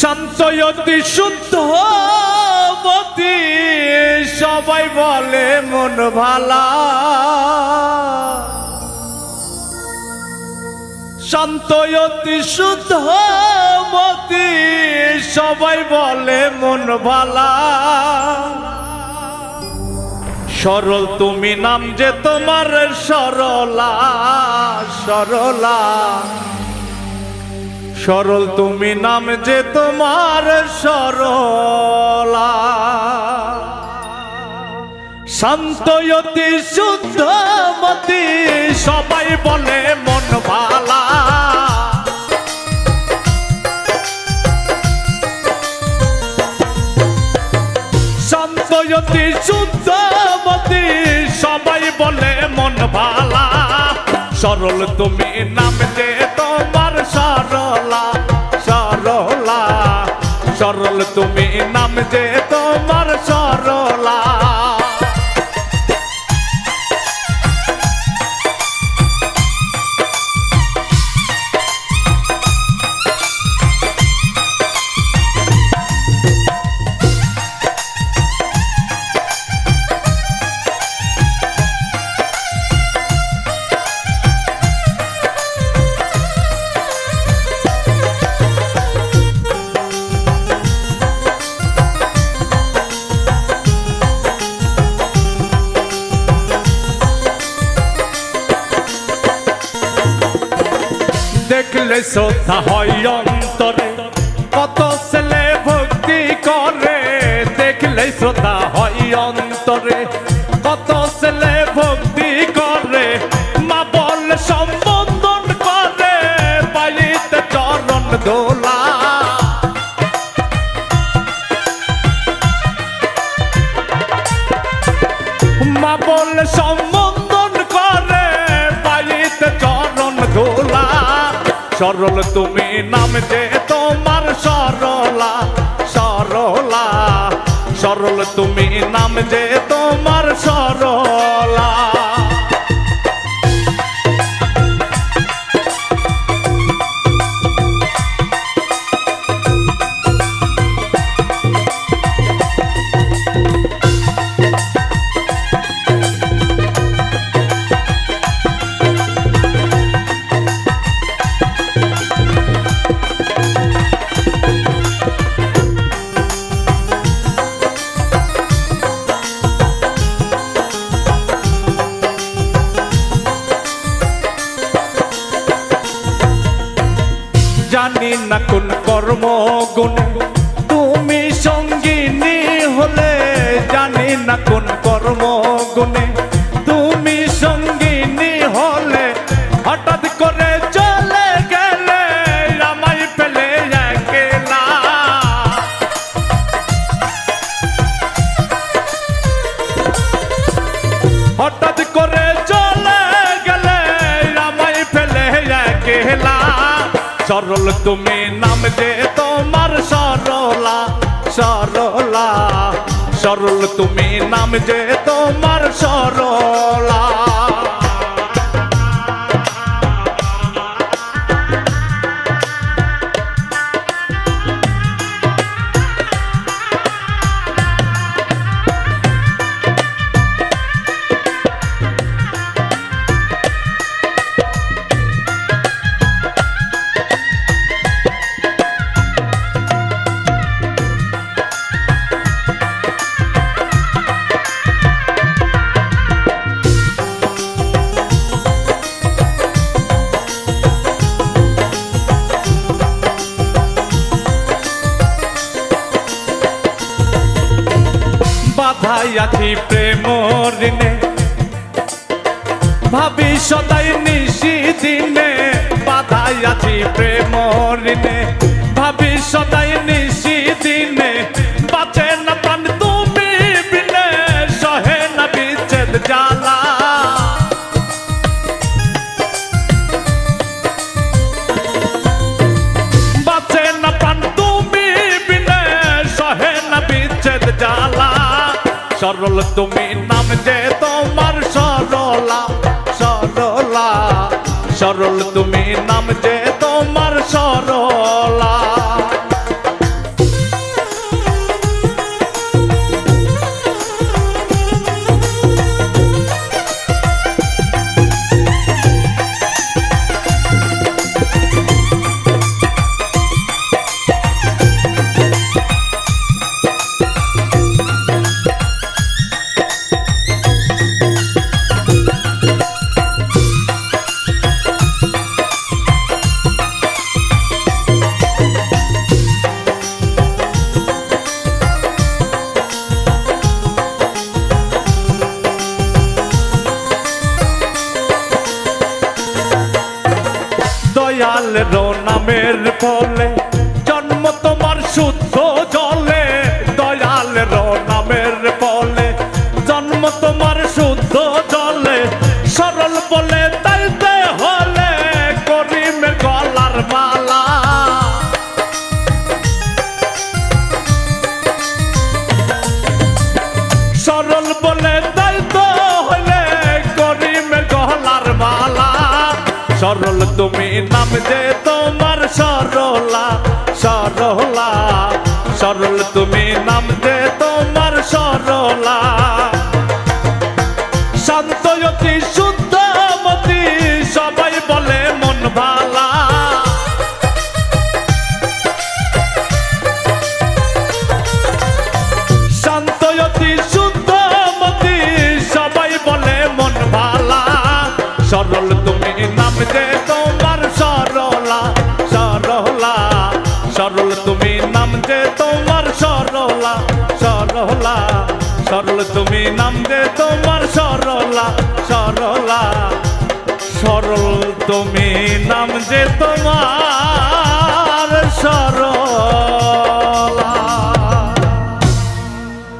শান্তয়তি শুদ্ধ মতি, সবাই বলে মন ভালা। শান্তয়তি শুদ্ধ মতি, সবাই বলে মন ভালা। সরল তুমি নাম যে তোমার সরলা সরলা। সরল তুমি নাম যে তোমার সরলা। শান্তয়তি শুদ্ধমতি সবাই বলে মন ভালা শান্তয়তি শুদ্ধমতি সবাই বলে মন ভালা সরল তুমি নাম যে তুমি নাম যে তোমার সরলা দেখলে শ্রদ্ধা হয় অন্তরে। কত ছেলে ভক্তি করে, দেখলে শ্রদ্ধা হয় অন্তরে। কত ছেলে ভক্তি করে, মা বল সম্বোধন করে বাড়িতে চরণ দোলা সরল তুমি নাম যে তোমার সরলা সরলা। সরল তুমি নাম যে তোমার সরলা। জানি না কোন কর্ম গুণে। তুমি সঙ্গিনী হলে জানি না কোন কর্ম গুণে। সরল তুমি নাম যে তোমার সরলা সরলা। সরল তুমি নাম যে তোমার সরলা। আছি প্রেম ঋণে ভাবি সদাই নিশি দিনে বাধাই আছি প্রেম ঋণে ভাবি সরল তুমি নাম যে তোমার সরলা সরলা। সরল তুমি নাম যে নামের ফলে জন্ম তোমার শুদ্ধ সরল, তুমি নাম যে তোমার সরলা সরলা। সরল, তুমি নাম যে তোমার সরলা। শান্তয়তি শুদ্ধমতি সবাই বলে মন ভালা। শান্তয়তি শুদ্ধমতি সবাই বলে মন ভালা। সরল তুমি নাম যে তোমার